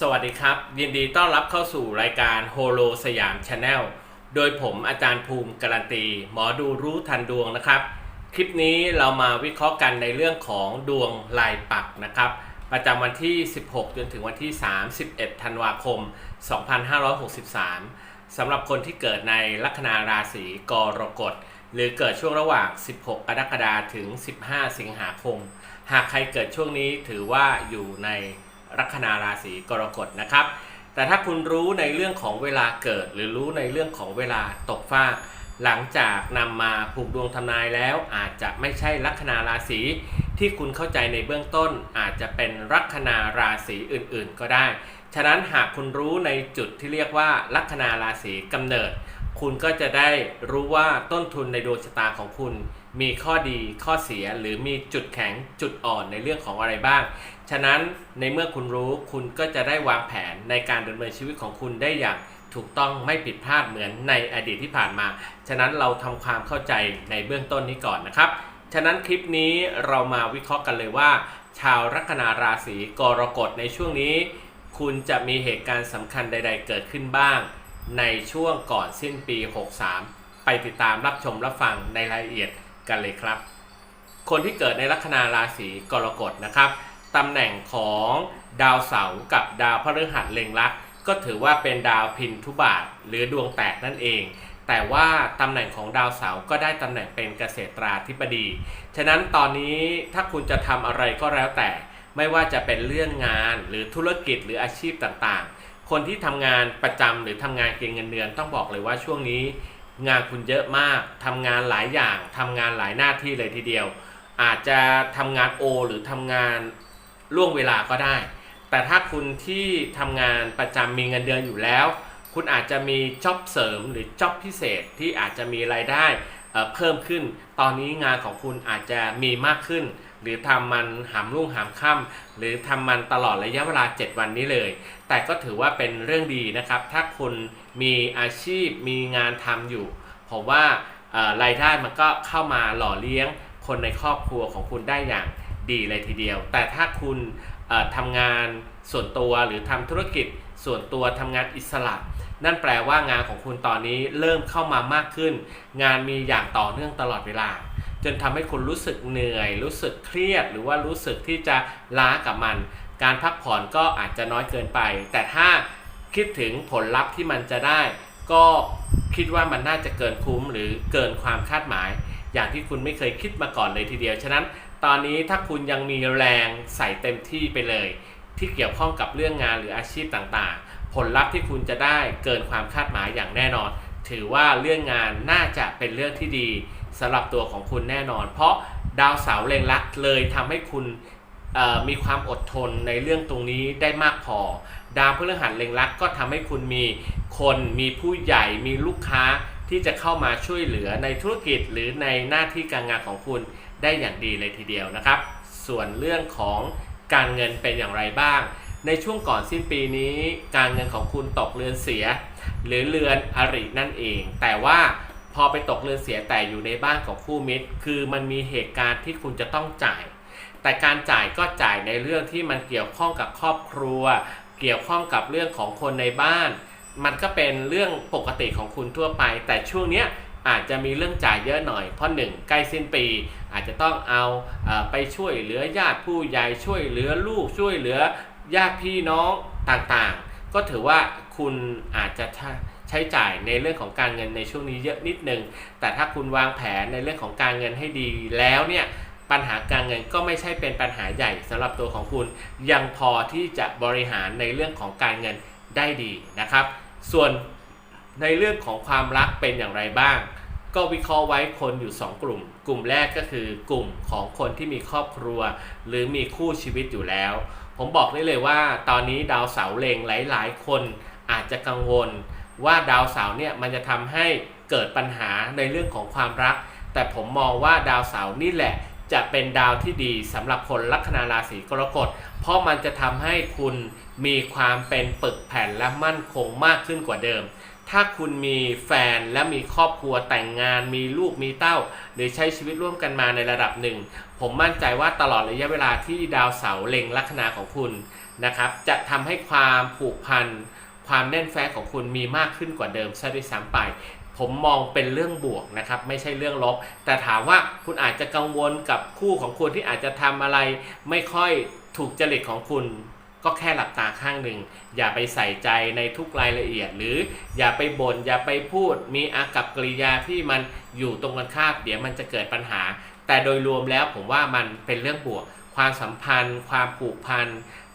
สวัสดีครับ ยินดีต้อนรับเข้าสู่รายการโฮโลสยามชาแนลโดยผมอาจารย์ภูมิการันตี หมอดูรู้ทันดวงนะครับ คลิปนี้เรามาวิเคราะห์กันในเรื่องของดวงลายปักนะครับ ประจำวันที่ 16 จนถึงวันที่ 31 ธันวาคม 2563 สำหรับคนที่เกิดในลัคนาราศีกรกฎ หรือเกิดช่วงระหว่าง 16 กรกฎาคมถึง 15 สิงหาคม หากใครเกิดช่วงนี้ถือว่าอยู่ใน ลัคนาราศีกรกฎนะครับ แต่ถ้าคุณรู้ในเรื่องของเวลาเกิด หรือรู้ในเรื่องของเวลาตกฟากหลังจากนำมาผูกดวงทำนายแล้ว อาจจะไม่ใช่ลัคนาราศีที่คุณเข้าใจในเบื้องต้น อาจจะเป็นลัคนาราศีอื่นๆ ก็ได้ ฉะนั้นหากคุณรู้ในจุดที่เรียกว่าลัคนาราศีกำเนิด คุณก็จะได้รู้ว่าต้นทุนในดวงชะตาของคุณ มีข้อดีข้อเสียหรือมีจุดแข็งจุดอ่อนในเรื่องของอะไรบ้าง ฉะนั้นในเมื่อคุณรู้คุณก็จะได้วางแผนในการดำเนินชีวิตของคุณได้อย่างถูกต้องไม่ผิดพลาดเหมือนในอดีตที่ผ่านมา ฉะนั้นเราทำความเข้าใจในเบื้องต้นนี้ก่อนนะครับ ฉะนั้นคลิปนี้เรามาวิเคราะห์กันเลยว่า ชาวลัคนาราศีกรกฎในช่วงนี้ คุณจะมีเหตุการณ์สำคัญใด ๆ เกิดขึ้นบ้าง ในช่วงก่อนสิ้นปี 63 ไปติดตามรับชมรับฟังในรายละเอียดกันเลยครับ คนที่เกิดในลัคนาราศีกรกฎนะครับ ตำแหน่งของดาวเสาร์กับดาวพฤหัสเล็งลักษ์ก็ถือว่าเป็นดาวพินทุบาทหรือดวงแตกนั่นเอง แต่ว่าตำแหน่งของดาวเสาร์ก็ได้ตำแหน่งเป็นเกษตราธิบดี ฉะนั้นตอนนี้ถ้าคุณจะทำอะไรก็แล้วแต่ ไม่ว่าจะเป็นเรื่องงานหรือธุรกิจหรืออาชีพต่างๆ คนที่ทำงานประจำหรือทำงานเก็งเงินเดือนต้องบอกเลยว่าช่วงนี้ งานคุณเยอะมากทำงานหลายอย่างทำงานหลายหน้าที่เลยทีเดียว อาจจะทำงานโอหรือทำงาน ล่วงเวลาก็ได้ แต่ถ้าคุณที่ทำงานประจำมีเงินเดือนอยู่แล้ว คุณอาจจะมีจ็อบเสริมหรือจ็อบพิเศษที่อาจจะมีรายได้เพิ่มขึ้น ตอนนี้งานของคุณอาจจะมีมากขึ้น หรือทำมันหามรุ่งหามค่ำหรือทำมันตลอดระยะเวลา 7 วันนี้เลย แต่ก็ถือว่าเป็นเรื่องดีนะครับ ถ้าคุณมีอาชีพมีงานทำอยู่ ผมว่าเอ่อรายได้มันก็เข้ามาหล่อเลี้ยงคนในครอบครัวของคุณได้อย่าง ดีเลยทีเดียว แต่ถ้าคุณทำงานส่วนตัวหรือทำธุรกิจส่วนตัวทำงานอิสระ นั่นแปลว่างานของคุณตอนนี้เริ่มเข้ามามากขึ้น งานมีอย่างต่อเนื่องตลอดเวลา จนทำให้คุณรู้สึกเหนื่อย รู้สึกเครียด หรือว่ารู้สึกที่จะล้ากับมัน การพักผ่อนก็อาจจะน้อยเกินไป แต่ถ้าคิดถึงผลลัพธ์ที่มันจะได้ ก็คิดว่ามันน่าจะเกินคุ้มหรือเกินความคาดหมาย อย่างที่คุณไม่เคยคิดมาก่อนเลยทีเดียว ฉะนั้นตอนนี้ถ้าคุณยังมีแรงใส่เต็มที่ไปเลย ที่เกี่ยวข้องกับเรื่องงานหรืออาชีพต่างๆ ผลลัพธ์ที่คุณจะได้เกินความคาดหมายอย่างแน่นอน ถือว่าเรื่องงานน่าจะเป็นเรื่องที่ดีสำหรับตัวของคุณแน่นอน เพราะดาวเสาร์เล็งลักเลยทำให้คุณมีความอดทนในเรื่องตรงนี้ได้มากพอ ดาวพฤหัสเล็งลักก็ทำให้คุณมีคนมีผู้ใหญ่มีลูกค้า ที่จะเข้ามาช่วยเหลือในธุรกิจหรือในหน้าที่การงานของคุณได้อย่างดีเลยทีเดียวนะครับ ส่วนเรื่องของการเงินเป็นอย่างไรบ้าง ในช่วงก่อนสิ้นปีนี้การเงินของคุณตกเรือนเสีย หรือเรือนอรินั่นเอง แต่ว่าพอไปตกเรือนเสียแต่อยู่ในบ้านของคู่มิตร คือมันมีเหตุการณ์ที่คุณจะต้องจ่าย แต่การจ่ายก็จ่ายในเรื่องที่มันเกี่ยวข้องกับครอบครัว เกี่ยวข้องกับเรื่องของคนในบ้าน มันก็เป็นเรื่องปกติของคุณทั่วไป แต่ช่วงเนี้ยอาจจะมีเรื่องจ่ายเยอะหน่อยเพราะหนึ่งใกล้สิ้นปี อาจจะต้องเอาไปช่วยเหลือญาติผู้ใหญ่ช่วยเหลือลูกช่วยเหลือญาติพี่น้องต่างๆ ก็ถือว่าคุณอาจจะใช้จ่ายในเรื่องของการเงินในช่วงนี้เยอะนิดนึง แต่ถ้าคุณวางแผนในเรื่องของการเงินให้ดีแล้วเนี่ยปัญหาการเงินก็ไม่ใช่เป็นปัญหาใหญ่สำหรับตัวของคุณ ยังพอที่จะบริหารในเรื่องของการเงินได้ดีนะครับ ส่วนในเรื่องของความรักเป็นอย่างไรบ้าง ก็วิเคราะห์ไว้คนอยู่ 2 กลุ่ม กลุ่มแรกก็คือกลุ่มของคนที่มีครอบครัว หรือมีคู่ชีวิตอยู่แล้ว ผมบอกได้เลยว่า ตอนนี้ดาวเสาร์เล็งหลาย ๆ คนอาจจะกังวล ว่าดาวเสาร์เนี่ยมันจะทำให้เกิดปัญหาในเรื่องของความรัก แต่ผมมองว่าดาวเสาร์นี่แหละ จะเป็นดาวที่ดีสำหรับคนลัคนาราศีกรกฎ เพราะมันจะทำให้คุณมีความเป็นปึกแผ่นและมั่นคงมากขึ้นกว่าเดิม ถ้าคุณมีแฟนและมีครอบครัวแต่งงาน มีลูกมีเต้า หรือใช้ชีวิตร่วมกันมาในระดับหนึ่ง ผมมั่นใจว่าตลอดระยะเวลาที่ดาวเสาเล็งลัคนาของคุณนะครับ จะทำให้ความผูกพันความแน่นแฟ้นของคุณมีมากขึ้นกว่าเดิมซะด้วยซ้ำไป ผมมองเป็นเรื่องบวกนะครับ ไม่ใช่เรื่องลบ แต่ถามว่าคุณอาจจะกังวลกับคู่ของคุณที่อาจจะทำอะไร ไม่ค่อยถูกจริตของคุณ ก็แค่หลับตาข้างหนึ่ง อย่าไปใส่ใจในทุกรายละเอียด หรืออย่าไปบน่นอย่าไปพูด มีอากับกริยาที่มันอยู่ตรงกันข้ามเดี๋ยวมันจะเกิดปัญหา แต่โดยรวมแล้วผมว่ามันเป็นเรื่องบวก ความสัมพันธ์ ความผูกพัน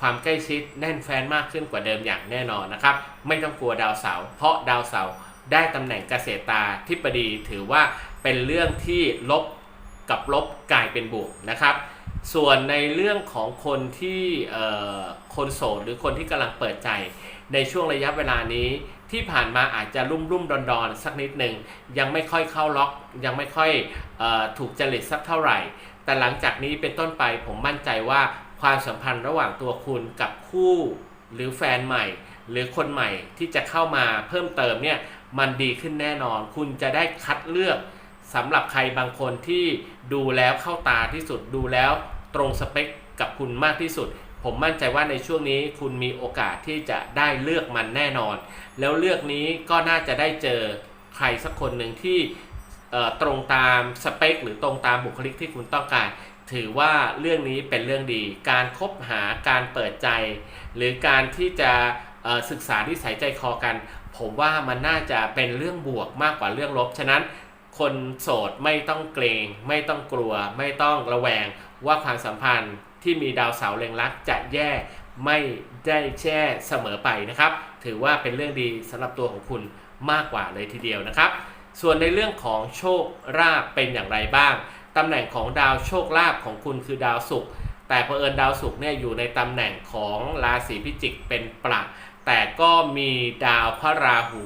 ความใกล้ชิดแน่นแฟ้นมากขึ้นกว่าเดิมอย่างแน่นอนนะครับ ไม่ต้องกลัวดาวเสาร์เพราะดาวเสาร์ ได้ตำแหน่งเกษตราธิบดีถือว่าเป็นเรื่องที่ลบกับลบกลายเป็นบวกนะครับ ส่วนในเรื่องของคนที่คนโสดหรือคนที่กำลังเปิดใจ ในช่วงระยะเวลานี้ที่ผ่านมาอาจจะรุ่มรุ่มดอนดอนสักนิดหนึ่งยังไม่ค่อยเข้าล็อก ยังไม่ค่อยออถูกจริตสักเท่าไหร่ แต่หลังจากนี้เป็นต้นไปผมมั่นใจว่าความสัมพันธ์ระหว่างตัวคุณกับคู่หรือแฟนใหม่ หรือคนใหม่ที่จะเข้ามาเพิ่มเติมเนี่ย มันดีขึ้นแน่นอน คุณจะได้คัดเลือกสำหรับใครบางคนที่ดูแล้วเข้าตาที่สุดดูแล้วตรงสเปคกับคุณมากที่สุด ผมมั่นใจว่าในช่วงนี้คุณมีโอกาสที่จะได้เลือกมันแน่นอน แล้วเลือกนี้ก็น่าจะได้เจอใครสักคนหนึ่งที่ตรงตามสเปคหรือตรงตามบุคลิกที่คุณต้องการ ถือว่าเรื่องนี้เป็นเรื่องดี การคบหาการเปิดใจ หรือการที่จะศึกษาที่ใส่ใจคอกัน ผมว่ามันน่าจะเป็นเรื่องบวกมากกว่าเรื่องลบ ฉะนั้นคนโสดไม่ต้องเกรง ไม่ต้องกลัว ไม่ต้องระแวงว่าความสัมพันธ์ที่มีดาวเสาร์เล็งลักจะแย่ไม่ได้แช่เสมอไปนะครับ ถือว่าเป็นเรื่องดีสำหรับตัวของคุณมากกว่าเลยทีเดียวนะครับ ส่วนในเรื่องของโชคลาภเป็นอย่างไรบ้างตำแหน่งของดาวโชคลาภของคุณคือดาวศุกร์แต่เผอิญดาวศุกร์เนี่ยอยู่ในตำแหน่งของราศีพิจิกเป็นปลัก แต่ก็มีดาวพระราหู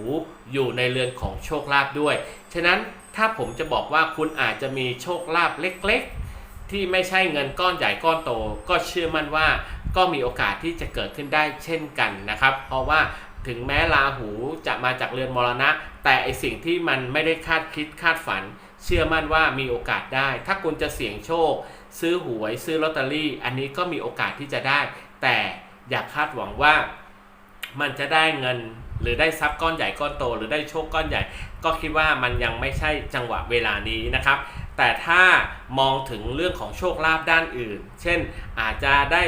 อยู่ในเรือนของโชคลาภด้วย ฉะนั้นถ้าผมจะบอกว่าคุณอาจจะมีโชคลาภเล็กๆ ที่ไม่ใช่เงินก้อนใหญ่ก้อนโต ก็เชื่อมั่นว่าก็มีโอกาสที่จะเกิดขึ้นได้เช่นกันนะครับ เพราะว่าถึงแม้ราหูจะมาจากเรือนมรณะ แต่ไอสิ่งที่มันไม่ได้คาดคิดคาดฝัน เชื่อมั่นว่ามีโอกาสได้ ถ้าคุณจะเสี่ยงโชค ซื้อหวยซื้อลอตเตอรี่ อันนี้ก็มีโอกาสที่จะได้ แต่อย่าคาดหวังว่า มันจะได้เงินหรือได้ทรัพย์ก้อนใหญ่ก้อนโต หรือได้โชคก้อนใหญ่ ก็คิดว่ามันยังไม่ใช่จังหวะเวลานี้นะครับ แต่ถ้ามองถึงเรื่องของโชคลาภด้านอื่น เช่นอาจจะได้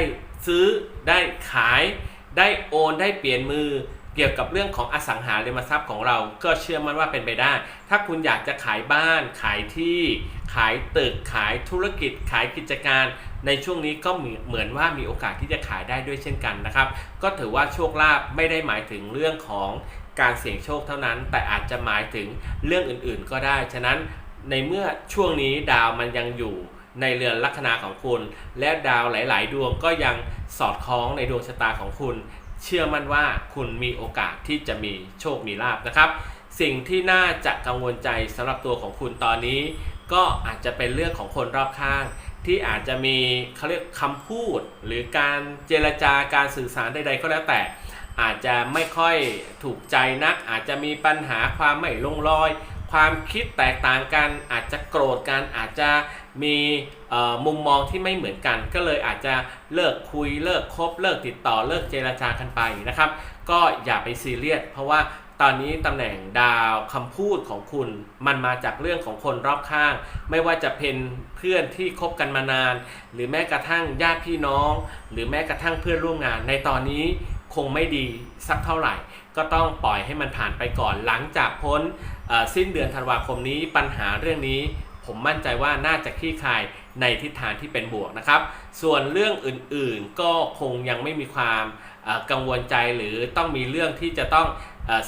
ซื้อได้ขาย ได้โอนได้เปลี่ยนมือ เกี่ยวกับเรื่องของอสังหาริมทรัพย์ของเราก็เชื่อมั่นว่าเป็นไปได้ ถ้าคุณอยากจะขายบ้าน ขายที่ ขายตึก ขายธุรกิจ ขายกิจการ ในช่วงนี้ก็เหมือนว่ามีโอกาสที่จะขายได้ด้วยเช่นกันนะครับ ก็ถือว่าโชคลาภไม่ได้หมายถึงเรื่องของการเสี่ยงโชคเท่านั้น แต่อาจจะหมายถึงเรื่องอื่นๆ ก็ได้ ฉะนั้นในเมื่อช่วงนี้ดาวมันยังอยู่ในเรือนลัคนาของคุณ และดาวหลาย ๆ ดวงก็ยังสอดคล้องในดวงชะตาของคุณ เชื่อมั่นว่าคุณมีโอกาสที่จะมีโชคมีลาบนะครับ สิ่งที่น่าจะกังวลใจสำหรับตัวของคุณตอนนี้ ก็อาจจะเป็นเรื่องของคนรอบข้าง ที่อาจจะมีเขาเรียกคำพูด หรือการเจรจาการสื่อสารใด ๆ ก็แล้วแต่ อาจจะไม่ค่อยถูกใจนัก อาจจะมีปัญหาความไม่ลงรอย ความคิดแตกต่างกัน อาจจะโกรธกันอาจจะมีมุมมองที่ไม่เหมือนกัน ก็เลยอาจจะเลิกคุยเลิกคบ เลิกติดต่อเลิกเจรจากันไปนะครับ ก็อย่าไปซีเรียสเพราะว่าตอนนี้ตำแหน่งดาวคำพูดของคุณ มันมาจากเรื่องของคนรอบข้าง ไม่ว่าจะเป็นเพื่อนที่คบกันมานาน หรือแม้กระทั่งญาติพี่น้อง หรือแม้กระทั่งเพื่อนร่วมงาน ในตอนนี้คงไม่ดีสักเท่าไหร่ ก็ต้องปล่อยให้มันผ่านไปก่อนหลังจากพ้นสิ้นเดือนธันวาคมนี้ปัญหาเรื่องนี้ผมมั่นใจว่าน่าจะคลี่คลายในทิศทางที่เป็นบวกนะครับ ส่วนเรื่องอื่นๆก็คงยังไม่มีความกังวลใจหรือต้องมีเรื่องที่จะต้อง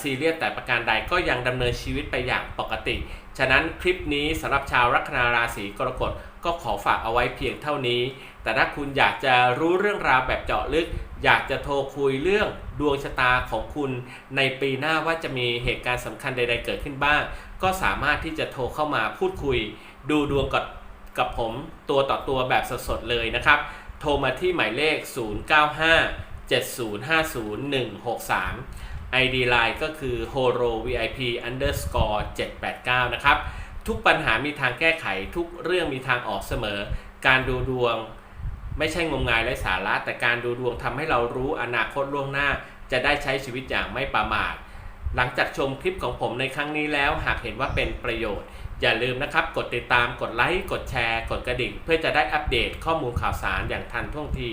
ซีเรียสแต่ประการใดก็ยังดำเนินชีวิตไปอย่างปกติ ฉะนั้นคลิปนี้สำหรับชาวลัคนาราศีกรกฎก็ขอฝากเอาไว้เพียงเท่านี้ แต่ถ้าคุณอยากจะรู้เรื่องราวแบบเจาะลึก อยากจะโทรคุยเรื่องดวงชะตาของคุณ ในปีหน้าว่าจะมีเหตุการณ์สำคัญใด ๆ เกิดขึ้นบ้าง ก็สามารถที่จะโทรเข้ามาพูดคุย ดูดวงกับกับผมตัวต่อตัวแบบสดๆเลยนะครับ โทรมาที่หมายเลข 095 7050163 ID Line ก็คือ horo vip underscore 789 นะครับ ทุกปัญหามีทางแก้ไขทุกเรื่องมีทางออกเสมอ การดูดวงไม่ใช่งมงายและสาระ แต่การดูดวงทำให้เรารู้อนาคตล่วงหน้า จะได้ใช้ชีวิตอย่างไม่ประมาท หลังจากชมคลิปของผมในครั้งนี้แล้ว หากเห็นว่าเป็นประโยชน์ อย่าลืมนะครับ กดติดตามกดไลค์กดแชร์ กดกระดิ่ง เพื่อจะได้อัปเดตข้อมูลข่าวสารอย่างทันท่วงที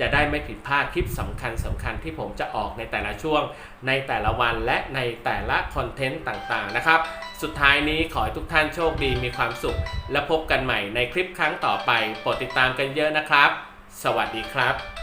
จะได้ไม่ผิดพลาดคลิปสำคัญสำคัญที่ผมจะออกในแต่ละช่วง ในแต่ละวันและในแต่ละคอนเทนต์ต่างๆนะครับ สุดท้ายนี้ขอให้ทุกท่านโชคดีมีความสุข และพบกันใหม่ในคลิปครั้งต่อไปโปรดติดตามกันเยอะนะครับ สวัสดีครับ